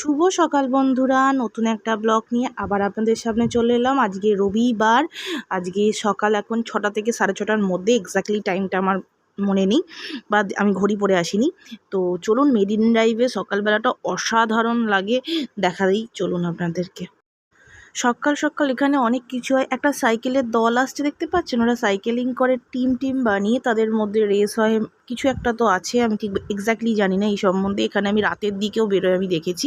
শুভ সকাল বন্ধুরা, নতুন একটা ব্লগ নিয়ে আবার আপনাদের সামনে চলে এলাম। আজকে রবিবার, আজকে সকাল এখন ছটা থেকে সাড়ে ছটার মধ্যে এক্স্যাক্টলি টাইমটা আমার মনে নেই বা আমি ঘড়ি পরে আসিনি। তো চলুন মেরিন ড্রাইভে সকালবেলাটা অসাধারণ লাগে দেখা দিই চলুন আপনাদেরকে। সকাল সকাল এখানে অনেক কিছু হয়। একটা সাইকেলের দল আসছে, দেখতে পাচ্ছেন? ওরা সাইকেলিং করে, টিম টিম বানিয়ে তাদের মধ্যে রেস হয়। কিছু একটা তো আছে, আমি ঠিক এক্স্যাক্টলি জানি না এই সম্বন্ধে। এখানে আমি রাতের দিকেও বেরোয় আমি দেখেছি।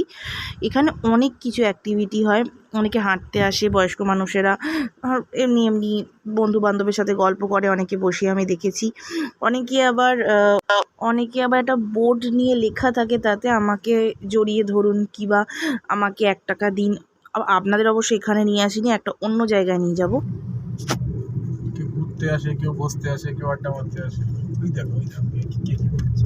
এখানে অনেক কিছু অ্যাক্টিভিটি হয়। অনেকে হাঁটতে আসে, বয়স্ক মানুষেরা। এমনি এমনি বন্ধু বান্ধবের সাথে গল্প করে, অনেকে বসে আমি দেখেছি। অনেকে আবার অনেকে আবার একটা বোর্ড নিয়ে লেখা থাকে, তাতে আমাকে জড়িয়ে ধরুন কিবা, আমাকে এক টাকা দিন। আপনাদের অবশ্য এখানে নিয়ে আসিনি, একটা অন্য জায়গায় নিয়ে যাব। ঘুরতে আসে, কেউ বসতে আসে, কেউ আড্ডা মারতে আসে। দেখো দেখো কে কি কি করছে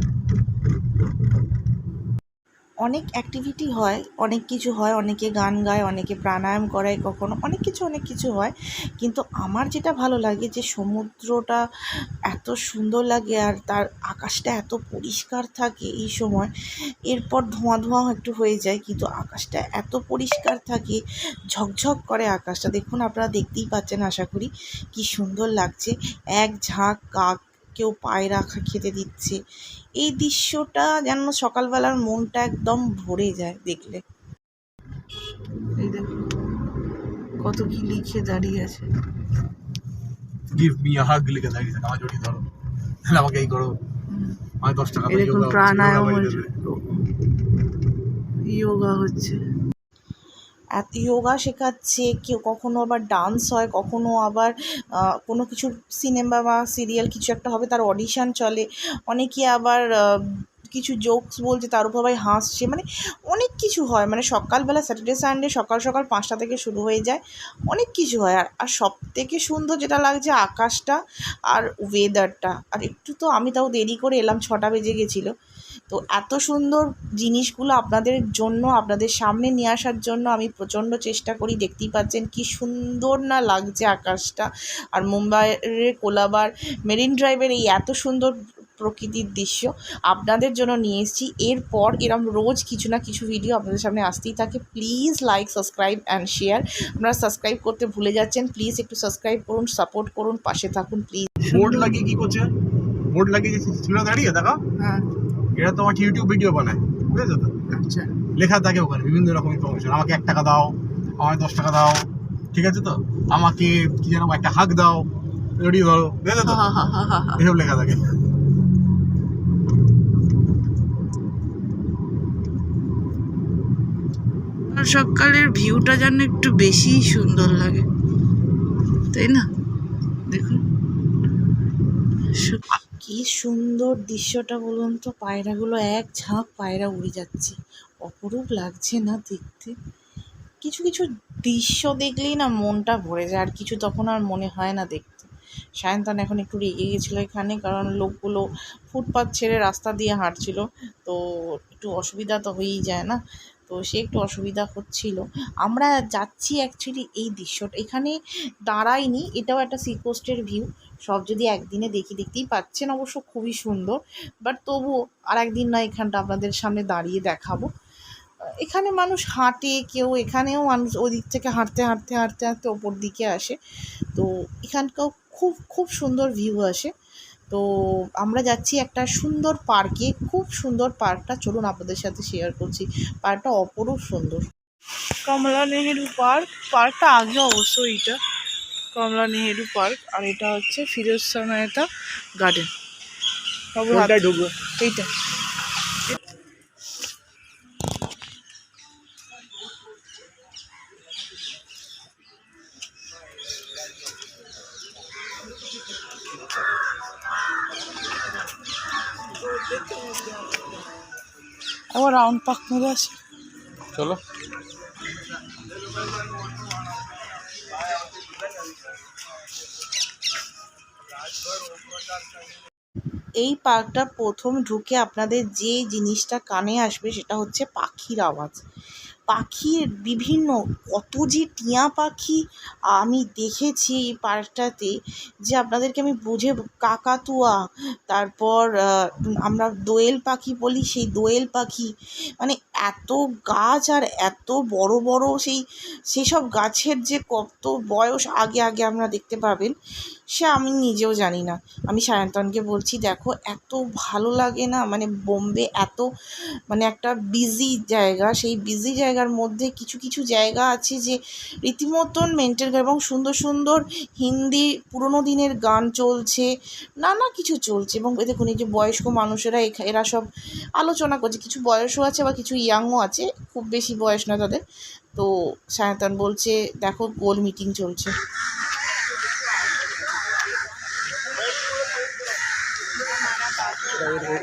অনেক অ্যাক্টিভিটি হয়, অনেক কিছু হয়, অনেকে গান গায়, অনেকে প্রাণায়াম করায় কখনো, অনেক কিছু অনেক কিছু হয়। কিন্তু আমার যেটা ভালো লাগে যে সমুদ্রটা এত সুন্দর লাগে আর তার আকাশটা এত পরিষ্কার থাকে এই সময়, এরপর ধোঁয়া ধোঁয়া একটু হয়ে যায়, কিন্তু আকাশটা এত পরিষ্কার থাকে, ঝকঝক করে আকাশটা। দেখুন, আপনারা দেখতেই পাচ্ছেন, আশা করি, কি সুন্দর লাগছে। এক ঝাঁক কাক কেউ পায়ে রাখা খেতে দিচ্ছে। এই দৃশ্যটা যেন সকালবেলার মনটা একদম ভরে যায় দেখলে। এই দেখো কত কি লিখে দাঁড়িয়ে আছে। গিভ মি আ হাগ লিখে দাঁড়িয়েছে আমার জড়িয়ে ধরো। তাহলে আমাকে এই করো। আমি দশ টাকা প্রাণায়াম হচ্ছে। যোগা যোগা শেখাচ্ছে, কেউ কখনো আবার ডান্স হয়, কখনো আবার কোনো কিছু সিনেমা বা সিরিয়াল কিছু একটা হবে, তার অডিশান চলে। অনেকে আবার কিছু জোকস বলছে, তার উপর আবার হাসছে মানে অনেক কিছু হয়। মানে সকালবেলা স্যাটারডে সানডে সকাল সকাল পাঁচটা থেকে শুরু হয়ে যায়, অনেক কিছু হয়। আর আর সব থেকে সুন্দর যেটা লাগছে আকাশটা আর ওয়েদারটা আর একটু তো আমি তাও দেরি করে এলাম, ছটা বেজে গেছিল। তো এত সুন্দর জিনিসগুলো আপনাদের জন্য আপনাদের সামনে নিয়ে আসার জন্য আমি প্রচণ্ড চেষ্টা করি। দেখতেই পাচ্ছেন কি সুন্দর না লাগছে আকাশটা। আর মুম্বাইয়ের কোলাবার মেরিন ড্রাইভের এই এত সুন্দর প্রকৃতির দৃশ্য আপনাদের জন্য নিয়ে এসেছি। এরপর এরম রোজ কিছু না কিছু ভিডিও আপনাদের সামনে আসতেই থাকে। Please like subscribe and share আপনারা সাবস্ক্রাইব করতে ভুলে যাচ্ছেন। প্লিজ একটু সাবস্ক্রাইব করুন সাপোর্ট করুন পাশে থাকুন প্লিজ বোর্ড লাগিয়ে কি করছে? বোর্ড লাগিয়ে ছিল দাঁড়িয়ে? দেখো হ্যাঁ। এটা তোমার ইউটিউব ভিডিও বানায় বুঝেছ তো? আচ্ছা। লেখা থাকে ওখানে বিভিন্ন রকম ইনফরমেশন আমাকে এক টাকা দাও আমাকে দশ টাকা দাও ঠিক আছে তো? আমাকে কি যেন একটা হাক দাও জড়িয়ে ধরো বুঝেছ তো? হা হা হা হা হা। এসব লেখা থাকে। সকালের ভিউটা যেন একটু বেশিই সুন্দর লাগে। তাই না? দেখুন। কি সুন্দর দৃশ্যটা বলুন তো? পায়রাগুলো এক ঝাঁক পায়রা উড়ে যাচ্ছে। অপরূপ লাগছে না দেখতে। কিছু কিছু দৃশ্য দেখলেই না মনটা ভরে যায়, আর কিছু তখন আর মনে হয় না দেখতে। সায়ন্তন এখন একটু রেগে গেছিল এখানে, কারণ লোকগুলো ফুটপাত ছেড়ে রাস্তা দিয়ে হাঁটছিল, তো একটু অসুবিধা তো হয়েই যায় না। তো সে একটু অসুবিধা হচ্ছিল। আমরা যাচ্ছি অ্যাকচুয়ালি এই দৃশ্যটা। এখানে দাঁড়াইনি এটাও একটা সি কোস্টের ভিউ সব যদি একদিনে দেখি, দেখতেই পাচ্ছেন অবশ্য খুবই সুন্দর। বাট তবুও আর একদিন না, এখানটা আপনাদের সামনে দাঁড়িয়ে দেখাবো। এখানে মানুষ হাঁটে, কেউ এখানেও মানুষ ওই দিক থেকে হাঁটতে হাঁটতে হাঁটতে হাঁটতে ওপর দিকে আসে। তো এখানকার খুব খুব সুন্দর ভিউ আসে। তো আমরা যাচ্ছি একটা সুন্দর পার্কে। খুব সুন্দর পার্কটা। চলুন আপনাদের সাথে শেয়ার করছি। পার্কটা অপরূপ সুন্দর। কমলা নেহেরু পার্ক। পার্কটা আগে অবশ্য এটা। কমলা নেহেরু পার্ক। আর এটা হচ্ছে ফিরোজ সানায়তা গার্ডেন ঢুকবো? এইটা। আবার রাউন্ড পাক মেরে আসি। চলো। এই পার্কটা প্রথম ঢুকে আপনাদের যে জিনিসটা কানে আসবে সেটা হচ্ছে পাখির আওয়াজ। পাখির বিভিন্ন, কত যে টিয়া পাখি আমি দেখেছি এই পার্কটাতে যে আপনাদেরকে আমি বুঝে, কাকাতুয়া, তারপর আমরা দোয়েল পাখি বলি, সেই দোয়েল পাখি মানে এত গাছ আর এত বড় বড় সেই, সেসব গাছের যে কত বয়স, আগে আগে আপনারা দেখতে পাবেন। সে আমি নিজেও জানি না। আমি সায়ন্তনকে বলছি, দেখো, এত ভালো লাগে না মানে বোম্বে এত মানে একটা বিজি জায়গা, সেই বিজি জায়গার মধ্যে কিছু কিছু জায়গা আছে যে রীতিমতন মেনটেন এবং সুন্দর সুন্দর হিন্দি পুরোনো দিনের গান চলছে, নানা কিছু চলছে, এবং দেখুন, এই যে বয়স্ক মানুষেরা এরা সব আলোচনা করছে, কিছু বয়সও আছে বা কিছু ইয়াংও আছে, খুব বেশি বয়স না তাদের। তো সায়ন্তন বলছে, দেখো, গোল মিটিং চলছে।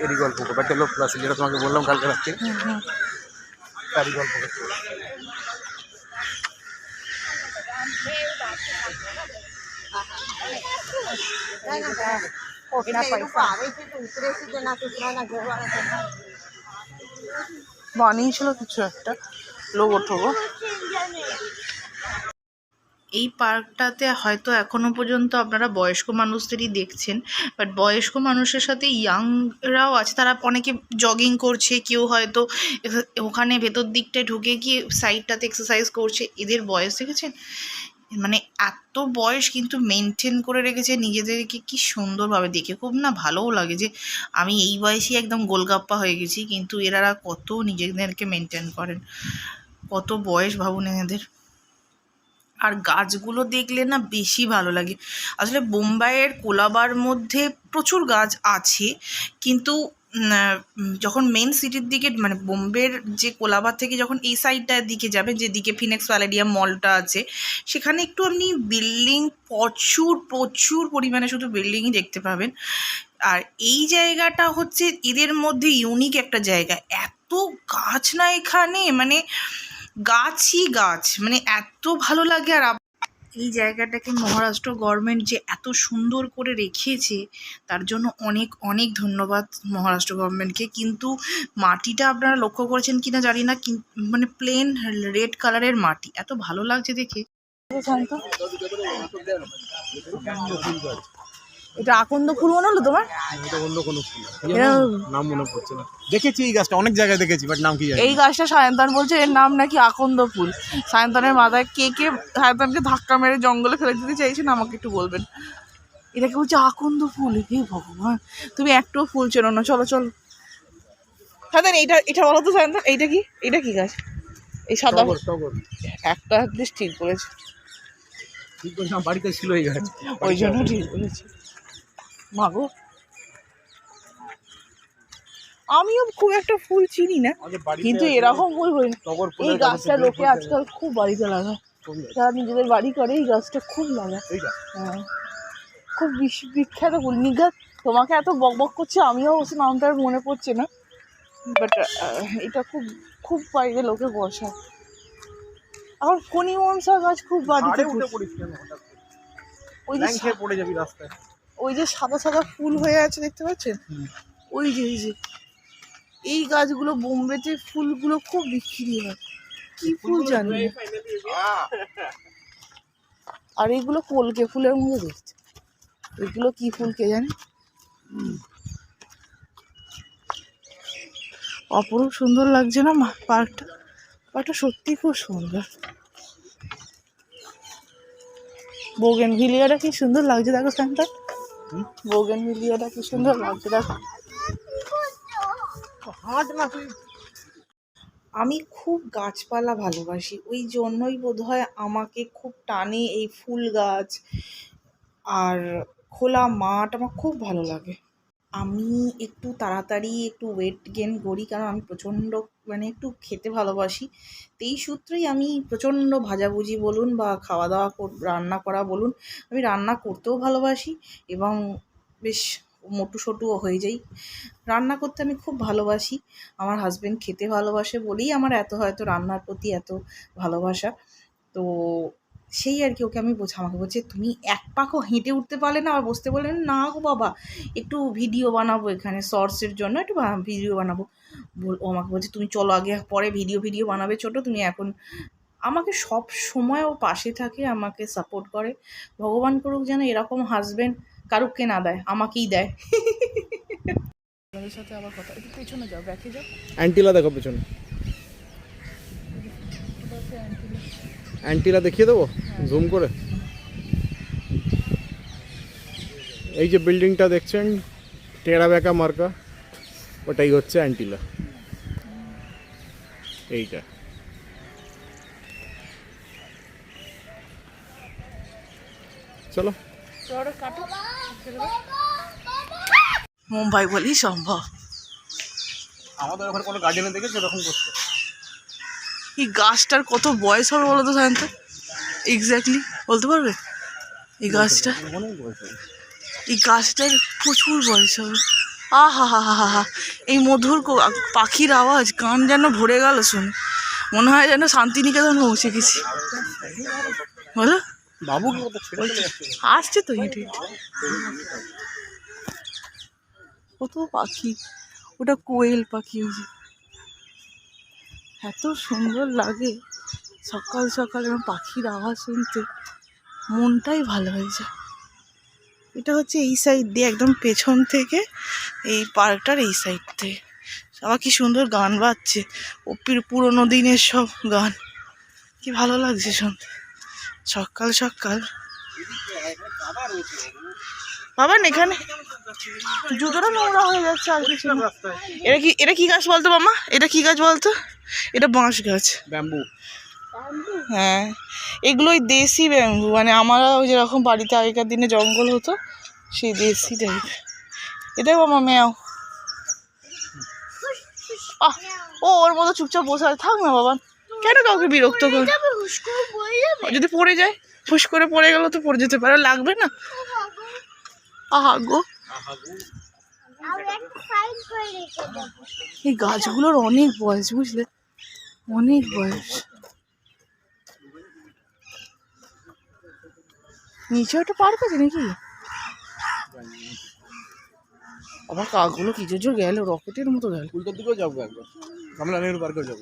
এরই গল্প ব্যাপারটা হলো প্লাস যেটা তোমাকে বললাম কালকে রাত্রে। তারই গল্প বানিয়েছিল কিছু একটা। লোগো টোগো এই পার্কটাতে হয়তো এখনও পর্যন্ত আপনারা বয়স্ক মানুষদেরই দেখছেন বাট বয়স্ক মানুষের সাথে ইয়াংরাও আছে, তারা অনেকে জগিং করছে, কেউ হয়তো ওখানে ভেতর দিকটায় ঢুকে গিয়ে সাইডটাতে এক্সারসাইজ করছে, এদের বয়স দেখেছেন? মানে এত বয়স কিন্তু মেনটেন করে রেখেছে, নিজেদেরকে কি সুন্দরভাবে দেখে, খুব না ভালোও লাগে যে আমি এই বয়সেই একদম গোলগাপ্পা হয়ে গেছি, কিন্তু এরা কত নিজেদেরকে মেনটেন করেন, কত বয়স ভাবুন এদের। আর গাছগুলো দেখলে না বেশি ভালো লাগে। আসলে বোম্বাইয়ের কোলাবার মধ্যে প্রচুর গাছ আছে, কিন্তু যখন মেন সিটির দিকে মানে বোম্বের যে কোলাবার থেকে যখন এই সাইডটার দিকে যাবে, যেদিকে ফিনেক্স প্যালেডিয়াম মলটা আছে, সেখানে একটু আপনি বিল্ডিং প্রচুর প্রচুর পরিমাণে শুধু বিল্ডিংই দেখতে পাবেন। আর এই জায়গাটা হচ্ছে এদের মধ্যে ইউনিক একটা জায়গা। এত গাছ না এখানে মানে গাছই গাছ। মানে এত ভালো লাগে আর এই জায়গাটাকে মহারাষ্ট্র গভর্নমেন্ট যে এত সুন্দর করে রেখেছে, তার জন্য অনেক অনেক ধন্যবাদ মহারাষ্ট্র গভর্নমেন্টকে কিন্তু মাটিটা আপনারা লক্ষ্য করেছেন কিনা জানি না মানে প্লেন রেড কালারের মাটি। এত ভালো লাগছে দেখে। এটা আকন্দ ফুল মনে হলো তোমার? এটা অন্য কোনো ফুল। নাম মনে পড়ছে না। দেখেছি এই গাছটা অনেক জায়গায় দেখেছি বাট নাম কি জানি। এই গাছটা সায়ন্তন বলছে এর নাম নাকি আকন্দ ফুল। সায়ন্তনের মাথায় কে কে সায়ন্তনকে ধাক্কা মেরে জঙ্গলে ফেলে দিতে চাইছেন আমাকে একটু বলবেন। এটাকে বলছে আকন্দ ফুল হে ভগবান। তুমি একটাও ফুল চেনো না চলো চলো। সায়ন্তন এইটা এটা বলো তো সায়ন্তন এইটা কি? এটা কি গাছ? এই সাদা একটা অ্যাটলিস্ট ঠিক বলেছে। ঠিক বলছিলাম বাড়িতে ছিল এই গাছ। ওই জন্য ঠিক বলেছে। মাগো আমিও খুব একটা ফুল চিনি না কিন্তু এরকম ফুল না টগর এই গাছটা লোকে আজকাল খুব বাড়িতে লাগায়। গাছ? যারা নিজেদের বাড়ি করে এই গাছটা খুব লাগায়। এইটা? হ্যাঁ। খুব বিখ্যাত ফুল। নিঘাত তোমাকে এত বক বক করছে আমিও অবশ্য নামটা আর মনে পড়ছে না। বাট এটা খুব খুব বাড়িতে লোকে বসায়। আবার ফণি মনসা গাছ খুব বাড়িতে আরে? ওই যে পড়ে যাবি রাস্তায়। ওই যে সাদা সাদা ফুল হয়ে আছে দেখতে পাচ্ছেন? ওই যে এই যে। এই গাছগুলো বোম্বেতে ফুলগুলো খুব বিক্রি হয়। কি ফুল জানি আর এইগুলো কলকে ফুলের মতো দেখছে। এগুলো কি ফুল কে জানে? অপরূপ সুন্দর লাগছে না মা পার্কটা? পার্কটা সত্যি খুব সুন্দর। বোগেন ভিলিয়াটা কি সুন্দর লাগছে দেখো স্যান্টা হুম? বোগেন কি সুন্দর লাগছে দেখো আমি খুব গাছপালা ভালোবাসি ওই জন্যই বোধহয় আমাকে খুব টানে এই ফুল গাছ আর খোলা মাঠ আমার খুব ভালো লাগে। আমি একটু তাড়াতাড়ি একটু ওয়েট গেন করি, কারণ আমি প্রচণ্ড মানে একটু খেতে ভালোবাসি। এই সূত্রেই আমি প্রচণ্ড ভাজাভুজি বলুন বা খাওয়া দাওয়া রান্না করা বলুন, আমি রান্না করতেও ভালোবাসি এবং বেশ মোটু সোটুও হয়ে যাই। রান্না করতে আমি খুব ভালোবাসি, আমার হাজব্যান্ড খেতে ভালোবাসে বলেই আমার এত হয়তো রান্নার প্রতি এত ভালোবাসা। তো সেই আর কি ওকে আমি বোঝা আমাকে বলছে তুমি এক পাকও হেঁটে উঠতে পারলে না? আর বসতে বললে না, না গো বাবা একটু ভিডিও বানাবো এখানে শর্টসের জন্য একটু ভিডিও বানাবো। ও আমাকে বলছে তুমি চলো আগে পরে ভিডিও ভিডিও বানাবে ছোটো তুমি এখন আমাকে সব সময় ও পাশে থাকে আমাকে সাপোর্ট করে। ভগবান করুক যেন এরকম হাজবেন্ড কারুককে না দেয় আমাকেই দেয়। সাথে আবার কথা একটু পেছনে যাও ব্যাকে যাও। অ্যান্টিলা দেখো পেছনে। অ্যান্টিলা দেখিয়ে দেবো? জুম করে? এই যে বিল্ডিংটা দেখছেন টেরা বেঁকা মার্কা ওটাই হচ্ছে অ্যান্টিলা। এইটা। চলো। মুম্বাই বলেই সম্ভব। আমাদের ওখানে কোনো গার্ডেনে দেখেছ? এরকম করতে এই গাছটার কত বয়স হবে বলো তো সায়ন্ত এক্স্যাক্টলি বলতে পারবে? এই গাছটা। এই গাছটার প্রচুর বয়স হবে। আহা হা হা হা হা এই মধুর পাখির আওয়াজ কান যেন ভরে গেল শুনে। মনে হয় যেন শান্তিনিকেতন পৌঁছে গেছি। বলো? বাবু আসছে তো হেঁটে হেঁটে। কত পাখি ওটা কোয়েল পাখি যে এত সুন্দর লাগে। সকাল সকাল এবং পাখির আওয়াজ শুনতে মনটাই ভালো হয়ে যায়। এটা হচ্ছে এই সাইড দিয়ে একদম পেছন থেকে এই পার্কটার এই সাইড থেকে আবার কি সুন্দর গান বাজছে। ওপির পুরোনো দিনের সব গান। কি ভালো লাগছে শুনতে। সকাল সকাল। বাবা এখানে জুতোটা নোংরা হয়ে যাচ্ছে আর কিছু না। এটা কি এটা কি গাছ বলতো মামা? এটা কি গাছ বলতো? এটা বাঁশ গাছ। ব্যাম্বু। হ্যাঁ এগুলোই দেশি ব্যাম্বু। মানে আমরা ওই যেরকম বাড়িতে আগেকার দিনে জঙ্গল হতো সেই দেশি টাইপ এটাই বাবা ম্যাও। আহ ও ওর মতো চুপচাপ বসে আছে। থাক না বাবা কেন কাউকে বিরক্ত কর? যদি পড়ে যায় ফুস করে পড়ে গেল তো পড়ে যেতে পারে। লাগবে না? আহা গো এই গাছগুলোর অনেক বয়স বুঝলে? অনেক বয়স। নিচে একটা পার্ক আছে নাকি? আবার কাকগুলো কি জোর গেল রকেটের মতো গেল। উল্টোর দিকেও যাব একবার। কমলা নেহরু পার্কেও যাব।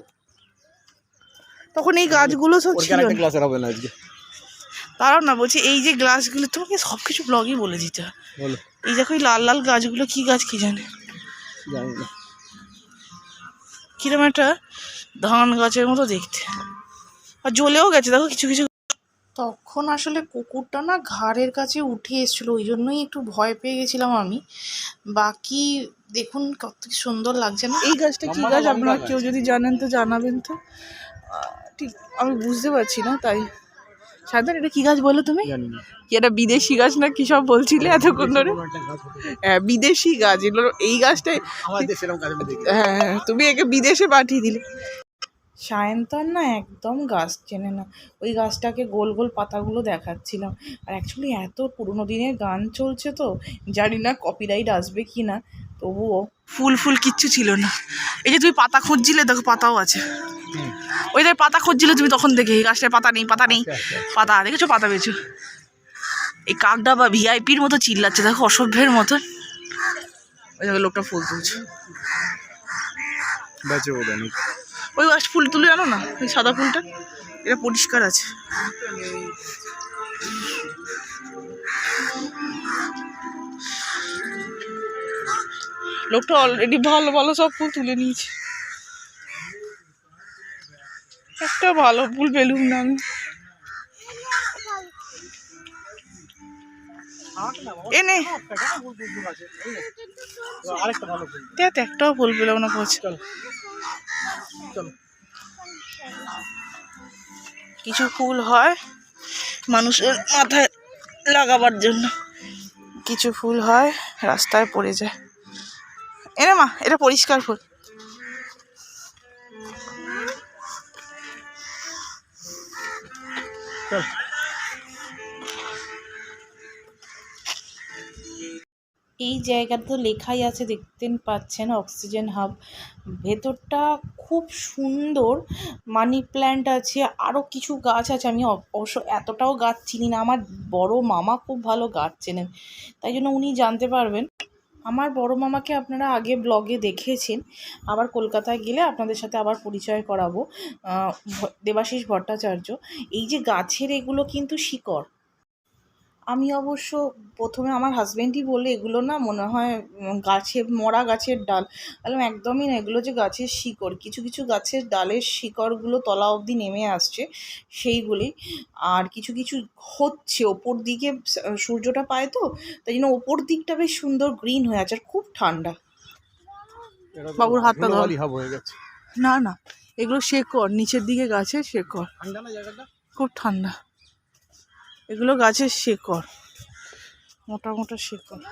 তখন এই গাছগুলো সব ওর ছিল। ক্লাসের হবে না আজকে। তারাও না বলছি এই যে গাছগুলো তোমাকে সব কিছু ব্লগই বলে দিতে হয়। এই দেখো এই লাল লাল গাছগুলো কি গাছ কি জানে? জানি কিরম একটা ধান গাছের মতো দেখতে। আর জ্বলেও গেছে দেখো কিছু কিছু। তখন আসলে কুকুরটা না ঘাড়ের কাছে উঠে এসেছিল ওই জন্যই একটু ভয় পেয়ে গেছিলাম আমি। বাকি দেখুন কত কি সুন্দর লাগছে না। এই গাছটা কি গাছ? আপনারা কেউ যদি জানেন তো জানাবেন তো। ঠিক আমি বুঝতে পারছি না তাই। সাধারণ এটা কি গাছ বলো তুমি? কি এটা বিদেশি গাছ না কি সব বলছিলে এতক্ষণ ধরে। হ্যাঁ বিদেশি গাছ এগুলো এই গাছটাই হ্যাঁ হ্যাঁ, তুমি একে বিদেশে পাঠিয়ে দিলে। সায়ন্তন না একদম গাছ চেনে না। ওই গাছটাকে গোল গোল পাতাগুলো দেখাচ্ছিলাম। আর অ্যাকচুয়ালি এত পুরোনো দিনের গান চলছে তো জানি না কপিরাইট আসবে কি না তবুও। ফুল ফুল কিচ্ছু ছিল না। এই যে তুমি পাতা খুঁজছিলে দেখো পাতাও আছে। ওই দেখ পাতা খুঁজছিলে তুমি তখন দেখে এই গাছটায় পাতা নেই পাতা নেই পাতা দেখেছ পাতা পেয়েছ? এই কাকডা বা ভিআইপির মতো চিল্লাচ্ছে দেখো অসভ্যের মতন। ওই দেখো লোকটা ফুল তুলছে। বেঁচে বোধ ওই গাছ ফুল তুলে আনো না? ওই সাদা ফুলটা? এটা পরিষ্কার আছে। লোকটা অলরেডি ভালো ভালো সব ফুল তুলে নিয়েছে। একটা ভালো ফুল পেলুম না আমি। এনে দেখ একটাও ফুল পেলাম না পৌঁছে চল। কিছু ফুল হয় মানুষের মাথায় লাগাবার জন্য। কিছু ফুল হয় রাস্তায় পড়ে যায়। এনে মা, এটা পরিষ্কার ফুল। চল। এই জায়গা তো লেখাই আছে, দেখতে পাচ্ছেন অক্সিজেন হাব। ভেতরটা খুব সুন্দর, মানি প্ল্যান্ট আছে আরও কিছু গাছ আছে, আমি অবশ্য এতটাও গাছ চিনি না, আমার বড় মামা খুব ভালো গাছ চেনেন, তাই জন্য উনি জানতে পারবেন। আমার বড় মামাকে আপনারা আগে ব্লগে দেখেছেন, আবার কলকাতায় গেলে আপনাদের সাথে আবার পরিচয় করাবো দেবাশিস ভট্টাচার্য। এই যে গাছের এগুলো কিন্তু শিকড় আমি অবশ্য প্রথমে আমার হাজব্যান্ডই বলল এগুলো না মনে হয় গাছে মরা গাছের ডাল। বললাম একদমই না এগুলো যে গাছের শিকড়। কিছু কিছু গাছের ডালের শিকড়গুলো তলা অবধি নেমে আসছে সেইগুলি। আর কিছু কিছু হচ্ছে ওপর দিকে সূর্যটা পায় তো তাই জন্য ওপর দিকটা বেশ সুন্দর গ্রিন হয়ে আছে আর খুব ঠান্ডা। বাবুর হাতটা না না এগুলো শেকড় নিচের দিকে গাছের শেকড়। খুব ঠান্ডা। এগুলো গাছের শেকড়। মোটা মোটা শেকড়।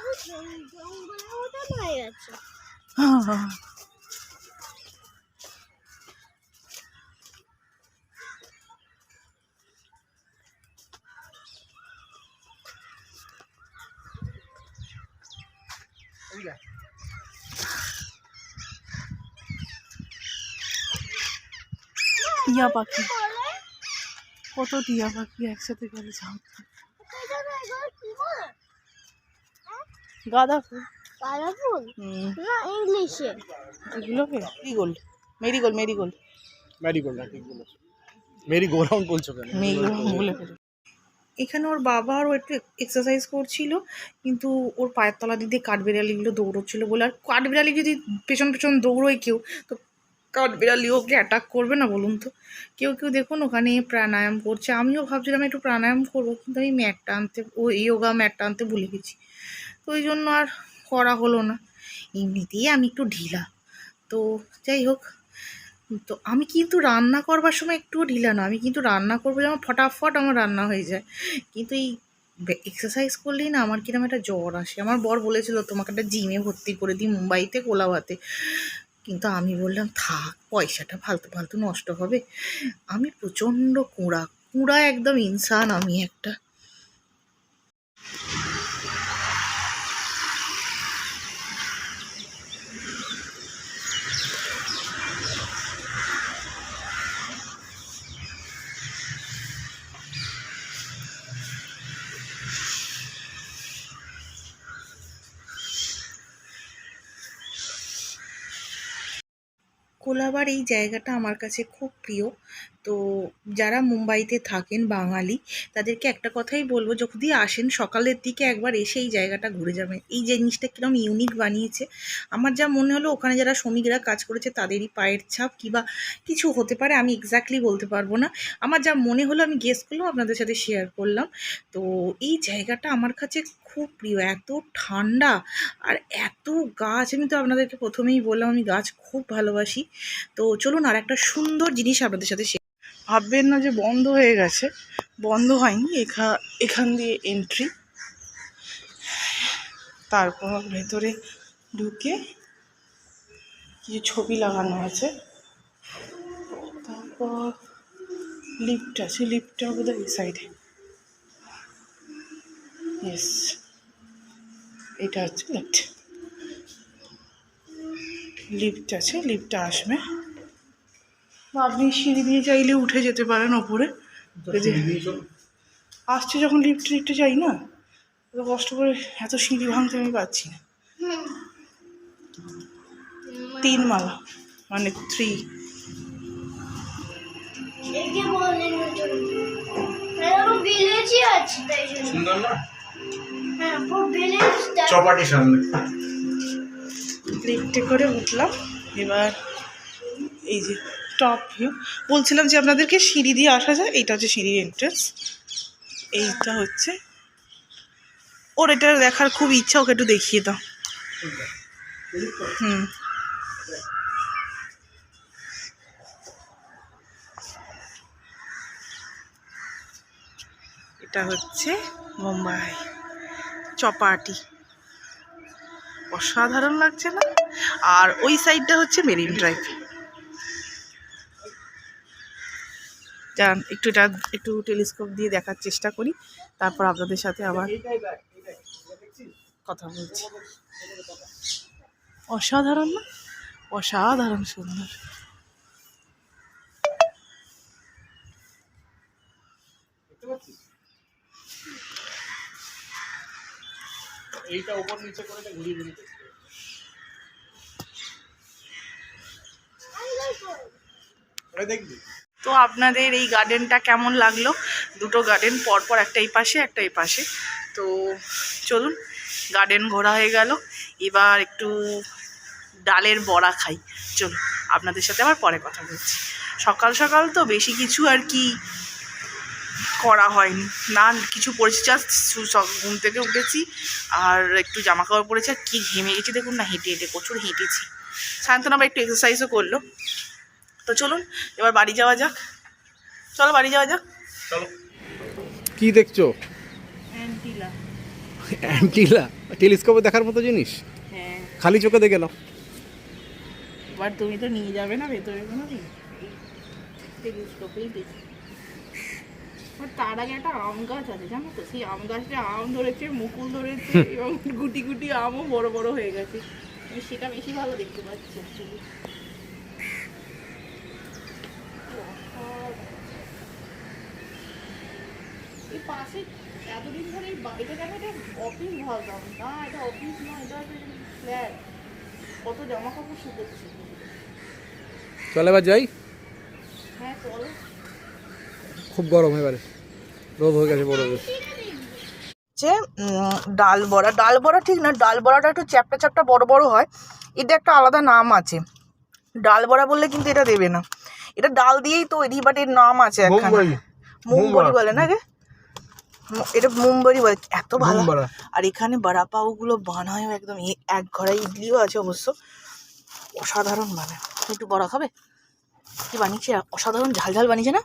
টিয়া পাখি। কত টিয়া পাখি একসাথে গেলে ঝাঁকতে গাঁদা ফুল গাঁদা ফুল না ইংলিশে। এগুলোকে? মেরিগোল্ড। Marigold marigold. ম্যারিগোল্ড না ঠিক বলেছ। কেন? মেরিগোল্ড বলে এখানে ওর বাবা আরও একটু এক্সারসাইজ করছিল কিন্তু ওর পায়ের তলা দিকে কাঠবিড়ালিগুলো দৌড়চ্ছিল বলে। আর কাঠবিড়ালি যদি পেছন পেছন দৌড়োয় কেউ তো কাঠবিড়ালি ওকে অ্যাটাক করবে না বলুন তো? কেউ কেউ দেখুন ওখানে প্রাণায়াম করছে। আমিও ভাবছিলাম একটু প্রাণায়াম করব কিন্তু আমি ম্যাটটা আনতে ও ইয়োগা ম্যাটটা আনতে ভুলে গেছি। ওই জন্য আর করা হলো না। এমনিতেই আমি একটু ঢিলা। তো যাই হোক, তো আমি কিন্তু রান্না করবার সময় একটুও ঢিলা না, আমি কিন্তু রান্না করব যেমন ফটাফট আমার রান্না হয়ে যায়। কিন্তু এই এক্সারসাইজ করলেই না আমার কীরকম একটা জ্বর আসে। আমার বর বলেছিল, তোমাকে একটা জিমে ভর্তি করে দিই, মুম্বাইতে কোলাবাতে কিন্তু আমি বললাম, থাক, পয়সাটা ফালতু ফালতু নষ্ট হবে। আমি প্রচণ্ড কুঁড়া কুঁড়া একদম ইনসান আমি একটা। কোলাবার এই জায়গাটা আমার কাছে খুব প্রিয়। তো যারা মুম্বাইতে থাকেন বাঙালি, তাদেরকে একটা কথাই বলব, যদি আসেন সকালের দিকে একবার এসে এই জায়গাটা ঘুরে যাবেন। এই জিনিসটা কিরম ইউনিক বানিয়েছে। আমার যা মনে হলো, ওখানে যারা শ্রমিকরা কাজ করেছে, তাদেরই পায়ের ছাপ কিবা কিছু হতে পারে, আমি এক্স্যাক্টলি বলতে পারব না। আমার যা মনে হলো, আমি গেস করলাম, আপনাদের সাথে শেয়ার করলাম। তো এই জায়গাটা আমার কাছে খুব প্রিয়, এত ঠান্ডা আর এত গাছ, আমি তো আপনাদেরকে প্রথমেই বললাম, আমি গাছ খুব ভালোবাসি। তো চলুন আর একটা সুন্দর জিনিস আপনাদের সাথে শেয়ার ভাববেন না যে বন্ধ হয়ে গেছে। বন্ধ হয়নি, এখা, এখান দিয়ে এন্ট্রি তারপর ভেতরে ঢুকে কিছু ছবি লাগানো আছে। তারপর লিফট আছে লিফটটা বোধহয় এই সাইডে ইয়েস এটা হচ্ছে লিফট লিফট আছে লিফটটা আসবে। বা আপনি সিঁড়ি দিয়ে চাইলে উঠে যেতে পারেন ওপরে। আসছে যখন লিফ্ট লিফটে যাই না এত কষ্ট করে এত সিঁড়ি ভাঙতে আমি পাচ্ছি না। তিন মালা মানে থ্রি হ্যাঁ লিফটে করে উঠলাম এবার এই যে টপ ভিউ বলছিলাম যে আপনাদেরকে সিঁড়ি দিয়ে আসা যায়, এইটা হচ্ছে সিঁড়ির এন্ট্রেন্স এইটা হচ্ছে। ওর এটা দেখার খুব ইচ্ছা, ওকে একটু দেখিয়ে দাও। হুম। এটা হচ্ছে মুম্বাই। চপাটি। অসাধারণ লাগছে না? আর ওই সাইডটা হচ্ছে মেরিন ড্রাইভ। যান একটু এটা, একটু টেলিস্কোপ দিয়ে দেখার চেষ্টা করি। তারপর আপনাদের সাথে আবার কথা বলছি। অসাধারণ না? অসাধারণ সুন্দর। এইটা উপর নিচে করে ঘুরিয়ে। দেখবি? তো আপনাদের এই গার্ডেনটা কেমন লাগল? দুটো গার্ডেন পরপর একটা এই পাশে একটা এই পাশে। তো চলুন গার্ডেন ঘোরা হয়ে গেল। এবার একটু ডালের বড়া খাই। চলুন, আপনাদের সাথে আবার পরে কথা বলছি। সকাল সকাল তো বেশি কিছু আর কি করা হয়নি। না, কিছু পড়েছি জাস্ট ঘুম থেকে উঠেছি। আর একটু জামা কাপড় পরেছি আর কী ঘেমে গেছি, দেখুন না, হেঁটে হেঁটে প্রচুর হেঁটেছি। সায়ন্তন আবার একটু এক্সারসাইজও করল। তো চলুন এবার বাড়ি যাওয়া যাক। চলো বাড়ি যাওয়া যাক। চলো। কি দেখছ? অ্যান্টিলা অ্যান্টিলা টেলিস্কোপে দেখার মতো জিনিস? হ্যাঁ। খালি চোখে দেখে নাও। এবার তুমি তো নিয়ে যাবে না ভেতরে কোনো দিন। টেলিস্কোপেই দেখি। তার আগে একটা আম গাছ আছে জানো তো? সেই আম গাছটা আম ধরেছে মুকুল ধরেছে এবং গুটি গুটি আমও বড় বড় হয়ে গেছে। সেটা বেশি ভালো দেখতে পাচ্ছি। এই পাশে এতদিন ধরে এই বা- এটাকে অফিস ভাবতাম না এটা অফিস না এটা ফ্ল্যাট কত জামা কাপড় শুকোচ্ছে। চল এবার যাই। হ্যাঁ চলো। খুব গরম এবারে। রোদ হয়ে গেছে বড় বেশ যে ডাল বড়া। ডাল বড়া ঠিক না ডাল বড়াটা একটু চ্যাপটা চ্যাপটা বড় বড় হয়। এটা একটা আলাদা নাম আছে। ডাল বড়া বললে কিন্তু এটা দেবে না। এটা ডাল দিয়েই তৈরি বাট এর নাম আছে একখানা। মুম্বরি বলে না মু- এটা মুম্বারি বলে এত ভালো। আর এখানে বড়াপাওগুলো বানায় একদম এক ঘরে ইডলিও আছে অবশ্য। অসাধারণ মানে। একটু বড়া খাবে? কি বানিয়েছে? অসাধারণ ঝাল ঝাল বানিয়েছে না?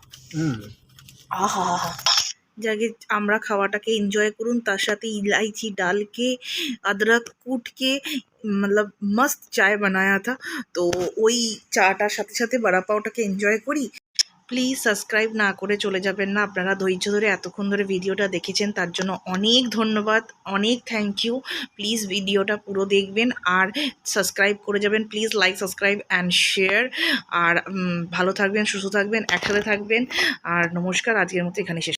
আহা যাকে আমরা খাওয়াটাকে এনজয় করুন। তার সাথে ইলাইচি ডালকে আদরক কুটকে মতলব মস্ত চায় বানায় থা। তো ওই চাটার সাথে সাথে বড়া পাওটাকে এনজয় করি। প্লিজ সাবস্ক্রাইব না করে চলে যাবেন না। আপনারা ধৈর্য ধরে এতক্ষণ ধরে ভিডিওটা দেখেছেন, তার জন্য অনেক ধন্যবাদ, অনেক থ্যাংক ইউ প্লিজ ভিডিওটা পুরো দেখবেন আর সাবস্ক্রাইব করে যাবেন। Please like subscribe and share আর ভালো থাকবেন, সুস্থ থাকবেন, একসাথে থাকবেন। আর নমস্কার, আজকের মতো এখানে শেষ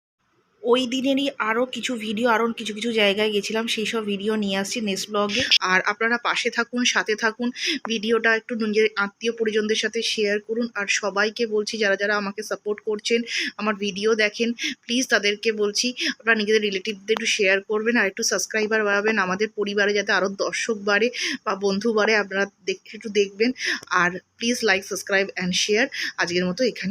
ওই দিনেরই আরও কিছু ভিডিও আরও কিছু কিছু জায়গায় গেছিলাম, সেই সব ভিডিও নিয়ে আসছি নেক্সট ব্লগে আর আপনারা পাশে থাকুন, সাথে থাকুন ভিডিওটা একটু নিজের আত্মীয় পরিজনদের সাথে শেয়ার করুন। আর সবাইকে বলছি, যারা যারা আমাকে সাপোর্ট করছেন, আমার ভিডিও দেখেন প্লিজ তাদেরকে বলছি, আপনারা নিজেদের রিলেটিভদের একটু শেয়ার করবেন আর একটু সাবস্ক্রাইবার বাড়াবেন। আমাদের পরিবারে যাতে আরও দর্শক বাড়ে বা বন্ধু বাড়ে, আপনারা দেখ, একটু দেখবেন। আর please like subscribe and share আজকের মতো এখানে